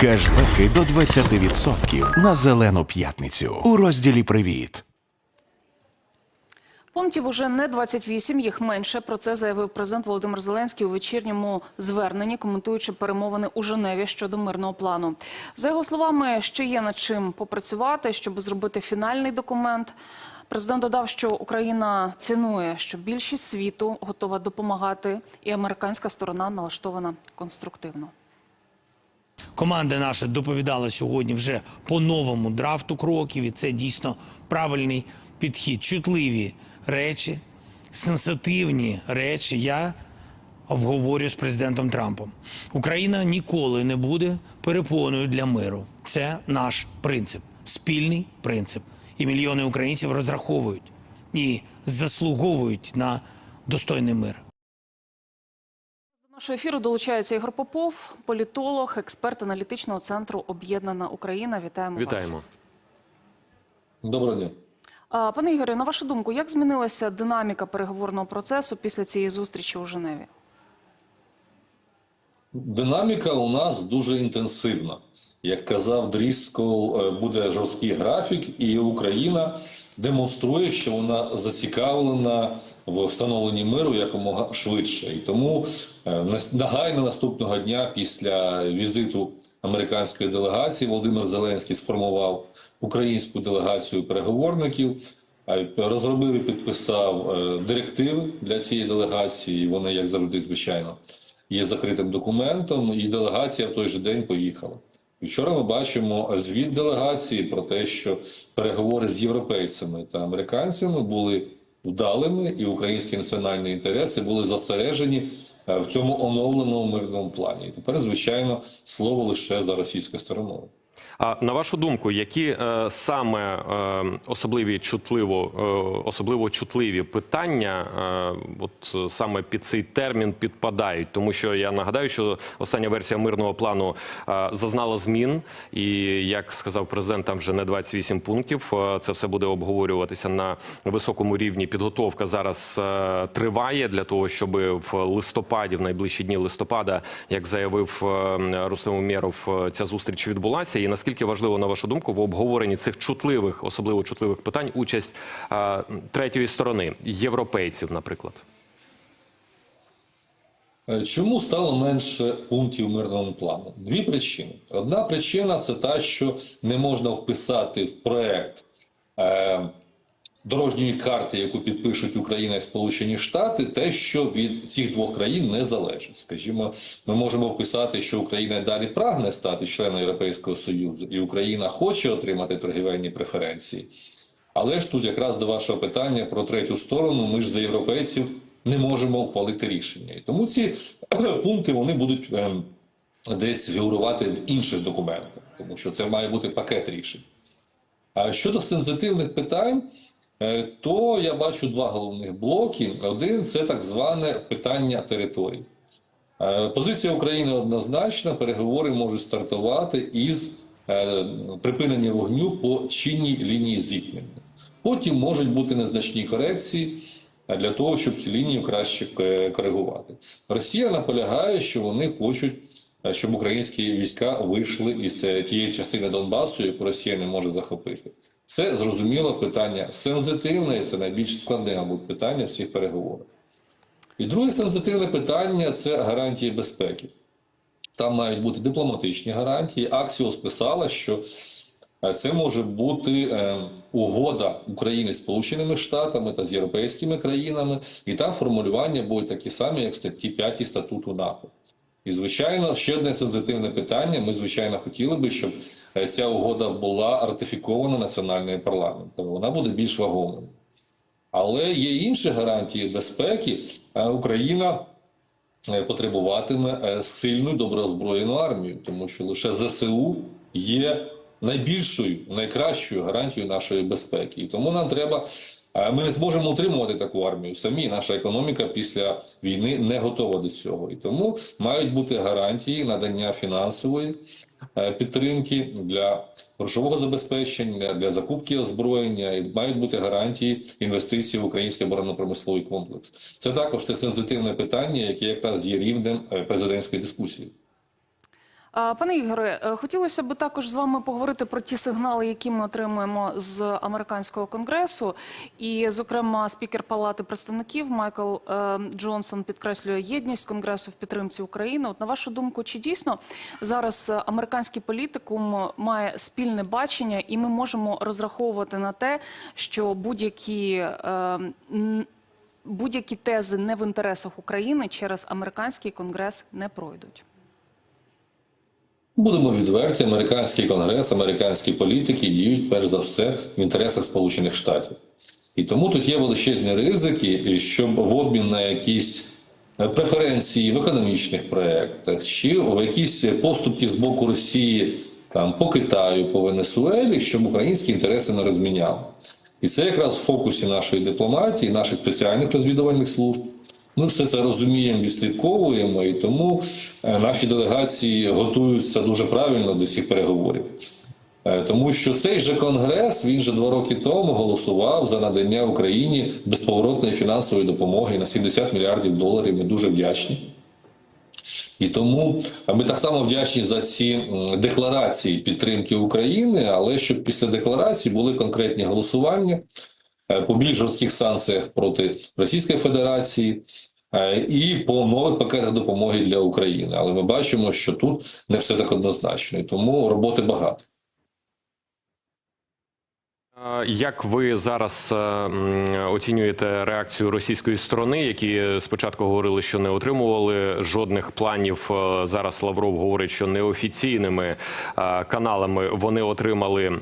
Кешбеки до 20% на зелену п'ятницю у розділі Привіт. Пунктів уже не 28, їх менше. Про це заявив президент Володимир Зеленський у вечірньому зверненні, коментуючи перемовини у Женеві щодо мирного плану. За його словами, ще є над чим попрацювати, щоб зробити фінальний документ. Президент додав, що Україна цінує, що більшість світу готова допомагати, і американська сторона налаштована конструктивно. Команда наша доповідала сьогодні вже по новому драфту кроків, і це дійсно правильний підхід. Чутливі речі, сенситивні речі. Я обговорю з президентом Трампом. Україна ніколи не буде перепоною для миру. Це наш принцип, спільний принцип. І мільйони українців розраховують і заслуговують на достойний мир. До нашого ефіру долучається Ігор Попов, політолог, експерт аналітичного центру Об'єднана Україна. Вітаємо, вас. Доброго дня. Пане Ігорю, на вашу думку, як змінилася динаміка переговорного процесу після цієї зустрічі у Женеві? Динаміка у нас дуже інтенсивна. Як казав Дріскол, е, буде жорсткий графік, і Україна демонструє, що вона зацікавлена в встановленні миру якомога швидше. І тому е, негайно наступного дня після візиту американської делегації Володимир Зеленський сформував українську делегацію переговорників. Розробив і підписав е, директиви для цієї делегації. Вони, як завжди, звичайно, є закритим документом, і делегація в той же день поїхала. Вчора ми бачимо звіт делегації про те, що переговори з європейцями та американцями були вдалими, і українські національні інтереси були застережені е, в цьому оновленому мирному плані. І тепер, звичайно, слово лише за російською стороною. А на вашу думку, які е, саме е, особливі чутливо, е, особливо чутливі питання, е, от саме під цей термін підпадають? Тому що я нагадаю, що остання версія мирного плану е, зазнала змін, і як сказав президент, там вже не 28 пунктів. Е, Це все буде обговорюватися на високому рівні. Підготовка зараз е, триває для того, щоб в листопаді, в найближчі дні листопада, як заявив е, Рустем Умєров, е, ця зустріч відбулася. І наскільки важливо, на вашу думку, в обговоренні цих чутливих, особливо чутливих питань, участь а, третьої сторони європейців, наприклад? Е, Чому стало менше пунктів мирного плану? Дві причини. Одна причина це та, що не можна вписати в проект е, дорожньої карти, яку підпишуть Україна і Сполучені Штати, те, що від цих двох країн не залежить. Скажімо, ми можемо вписати, що Україна далі прагне стати членом Європейського Союзу, і Україна хоче отримати торгівельні преференції. Але ж тут якраз до вашого питання про третю сторону, ми ж за європейців не можемо ухвалити рішення. І тому ці пункти вони будуть ем, десь фігурувати в інших документах, тому що це має бути пакет рішень. А щодо сенситивних питань, то я бачу два головних блоки. Один це так зване питання територій. Е, Позиція України однозначна. Переговори можуть стартувати із е, припинення вогню по чинній лінії зіткнення. Потім можуть бути незначні корекції е, для того, щоб цю лінію краще е, коригувати. Росія наполягає, що вони хочуть, е, щоб українські війська вийшли із е, тієї частини Донбасу, яку Росія не може захопити. Це зрозуміло питання сенситивне, і це найбільш складне, мабуть, питання в цих переговорах. І друге сенситивне питання це гарантії безпеки. Там мають бути дипломатичні гарантії. Аксіос писала, що е, це може бути е, угода України з Сполученими Штатами та з європейськими країнами, і там формулювання будуть такі самі, як в статті 5 статуту НАТО. І, звичайно, ще одне сенситивне питання. Ми, звичайно, хотіли би, щоб е, ця угода була ратифікована національним парламентом. Вона буде більш вагомою. Але є інші гарантії безпеки. Е, Україна е, потребуватиме сильну і армію, тому що лише ЗСУ є найбільшою, найкращою гарантією нашої безпеки. І тому нам треба. Е, Ми не зможемо утримувати таку армію самі. Наша економіка після війни не готова до цього. І тому мають бути гарантії надання фінансової е, підтримки для грошового забезпечення, для закупки озброєння, і мають бути гарантії інвестицій в український оборонно-промисловий комплекс. Це також те сенситивне питання, яке якраз є рівнем е, президентської дискусії. Пане Ігоре, е, хотілося б також з вами поговорити про ті сигнали, які ми отримуємо з американського конгресу. І, зокрема, спікер Палати представників Майкл е, Джонсон підкреслює єдність конгресу в підтримці України. От на вашу думку, чи дійсно зараз американський політикум має спільне бачення, і ми можемо розраховувати на те, що будь-які е, будь-які тези не в інтересах України через американський конгрес не пройдуть? Будемо відверті, американський конгрес, американські політики діють перш за все в інтересах Сполучених Штатів. І тому тут є величезні ризики, щоб в обмін на якісь преференції в економічних проєктах чи в якісь поступки з боку Росії там, по Китаю, по Венесуелі, щоб українські інтереси не розміняли. І це якраз в фокусі нашої дипломатії, наших спеціальних розвідувальних служб. Ми все це розуміємо, відслідковуємо, і тому е, наші делегації готуються дуже правильно до цих переговорів. Е, Тому що цей же конгрес він же два роки тому голосував за надання Україні безповоротної фінансової допомоги на 70 мільярдів доларів. Ми дуже вдячні. І тому ми так само вдячні за ці декларації підтримки України, але щоб після декларації були конкретні голосування е, по більш жорстких санкціях проти Російської Федерації і по нових пакетах допомоги для України. Але ми бачимо, що тут не все так однозначно, і тому роботи багато. Е, Як ви зараз е, оцінюєте реакцію російської сторони, які спочатку говорили, що не отримували жодних планів? Е, Зараз Лавров говорить, що неофіційними каналами вони отримали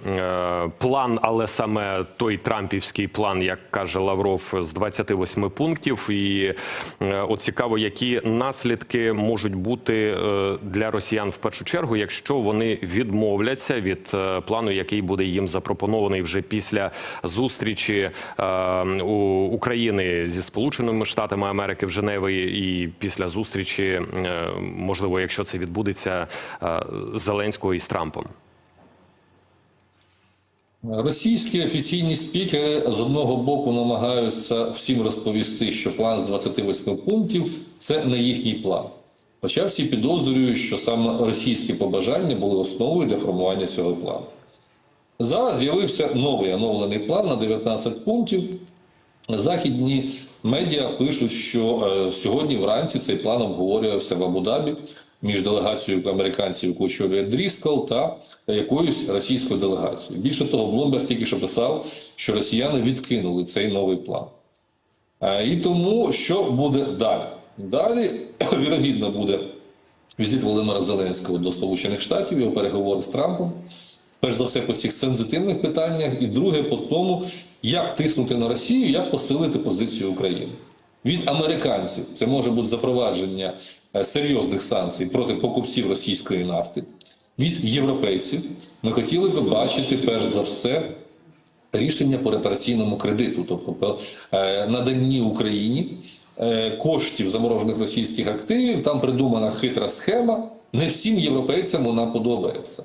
план, але саме той трампівський план, як каже Лавров, з 28 пунктів. І от цікаво, які наслідки можуть бути для росіян в першу чергу, якщо вони відмовляться від плану, який буде їм запропонований вже після зустрічі е, у України зі Сполученими Штатами Америки в Женеві, і після зустрічі, е, можливо, якщо це відбудеться е, Зеленського із Трампом. Російські офіційні спікери з одного боку намагаються всім розповісти, що план з 28 пунктів це не їхній план. Хоча всі підозрюють, що саме російські побажання були основою для формування цього плану. Зараз з'явився новий оновлений план на 19 пунктів. Західні медіа пишуть, що е, сьогодні вранці цей план обговорювався в Абу-Дабі між делегацією американців, очолює Дріскал, та якоюсь російською делегацією. Більше того, Блумберг тільки що писав, що росіяни відкинули цей новий план. Е, І тому що буде далі? Далі, вірогідно, буде візит Володимира Зеленського до Сполучених Штатів, його переговори з Трампом. Перш за все по цих сенситивних питаннях, і друге по тому, як тиснути на Росію, як посилити позицію України. Від американців це може бути запровадження е, серйозних санкцій проти покупців російської нафти. Від європейців ми хотіли би бачити перш за все рішення по репараційному кредиту, тобто е, наданні Україні е, коштів заморожених російських активів. Там придумана хитра схема. Не всім європейцям вона подобається.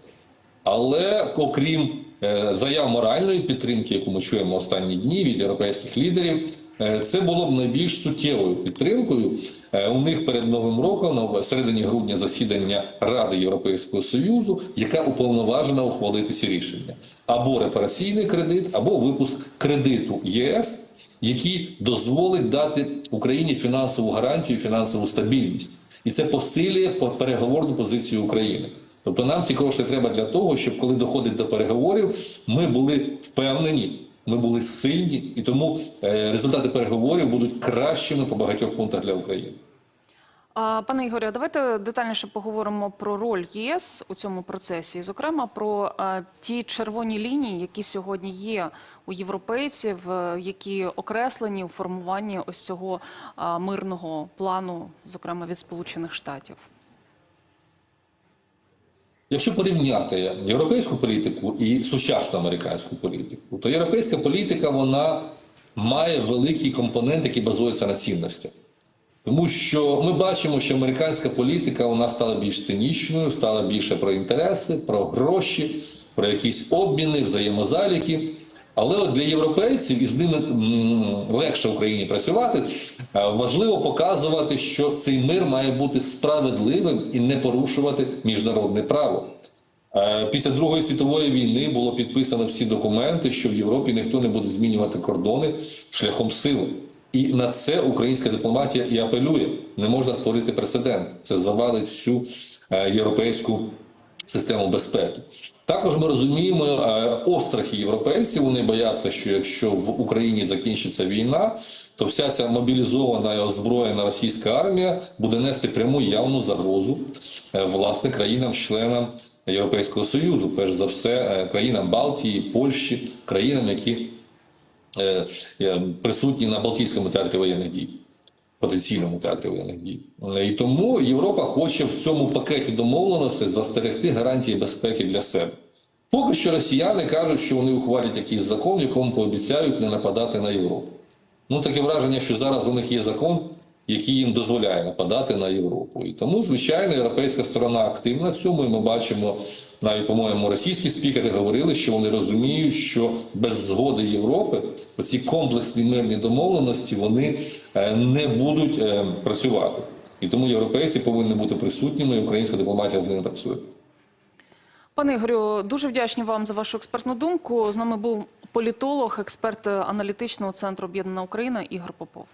Але окрім е, заяв моральної підтримки, яку ми чуємо останні дні від європейських лідерів, е, це було б найбільш суттєвою підтримкою. Е, У них перед новим роком на середині грудня засідання Ради Європейського Союзу, яка уповноважена ухвалити ці рішення: або репараційний кредит, або випуск кредиту ЄС, який дозволить дати Україні фінансову гарантію, фінансову стабільність, і це посилює по- переговорну позицію України. Тобто нам ці кошти треба для того, щоб коли доходить до переговорів, ми були впевнені, ми були сильні, і тому е, результати переговорів будуть кращими по багатьох пунктах для України. Пане Ігорі, давайте детальніше поговоримо про роль ЄС у цьому процесі, зокрема про е, ті червоні лінії, які сьогодні є у європейців, е, які окреслені у формуванні ось цього мирного плану, зокрема від Сполучених Штатів. Якщо порівняти європейську політику і сучасну американську політику, то європейська політика вона має великий компонент, який базується на цінностях. Тому що ми бачимо, що американська політика вона стала більш цинічною, стала більше про інтереси, про гроші, про якісь обміни, взаємозаліки. Але от для європейців і з ними легше Україні працювати. е, Важливо показувати, що цей мир має бути справедливим і не порушувати міжнародне право. Е, Після Другої світової війни було підписано всі документи, що в Європі ніхто не буде змінювати кордони шляхом сили. І на це українська дипломатія і апелює. Не можна створити прецедент. Це завалить всю е, європейську систему безпеки. Також ми розуміємо е, острахи європейців. Вони бояться, що якщо в Україні закінчиться війна, то вся ця мобілізована і озброєна російська армія буде нести пряму явну загрозу е, власне країнам-членам Європейського Союзу, перш за все, е, країнам Балтії, Польщі, країнам, які присутні на Балтійському театрі воєнних дій потенційному театрі воєнних дій. Е, І тому Європа хоче в цьому пакеті домовленостей застерегти гарантії безпеки для себе. Поки що росіяни кажуть, що вони ухвалять якийсь закон, якому пообіцяють не нападати на Європу. Ну таке враження, що зараз у них є закон, який їм дозволяє нападати на Європу. І тому, звичайно, європейська сторона активна в цьому. І ми бачимо, навіть, по-моєму, російські спікери говорили, що вони розуміють, що без згоди Європи ці комплексні мирні домовленості вони е, не будуть е, працювати. І тому європейці повинні бути присутніми, і українська дипломатія з ними працює. Пане Ігорю, дуже вдячні вам за вашу експертну думку. З нами був політолог, експерт аналітичного центру Об'єднана Україна Ігор Попов.